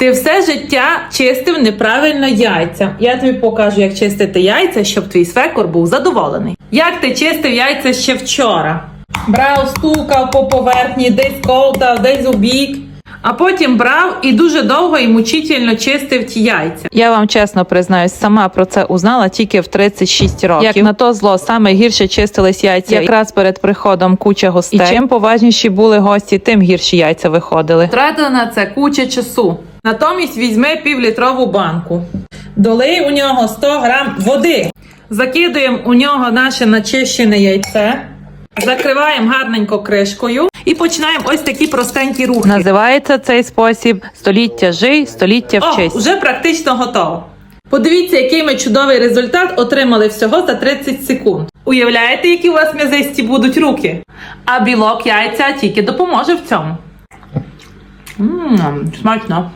Ти все життя чистив неправильно яйця. Я тобі покажу, як чистити яйця, щоб твій свекор був задоволений. Як ти чистив яйця ще вчора? Брав, стукав по поверхні, десь ковтав, десь у бік. А потім брав і дуже довго і мучительно чистив ті яйця. Я вам чесно признаюсь, сама про це узнала тільки в 36 років. Як на то зло саме гірше чистились яйця якраз перед приходом куча гостей. І чим поважніші були гості, тим гірші яйця виходили. Втратила на це куча часу. Натомість візьми півлітрову банку. Долий у нього 100 грам води. Закидуємо у нього наше начищене яйце. Закриваємо гарненько кришкою і починаємо ось такі простенькі рухи. Називається цей спосіб століття жий, століття О, вчись. вже практично готово. Подивіться, який ми чудовий результат отримали всього за 30 секунд. Уявляєте, які у вас м'язисті будуть руки? А білок яйця тільки допоможе в цьому. Ммм, смачно.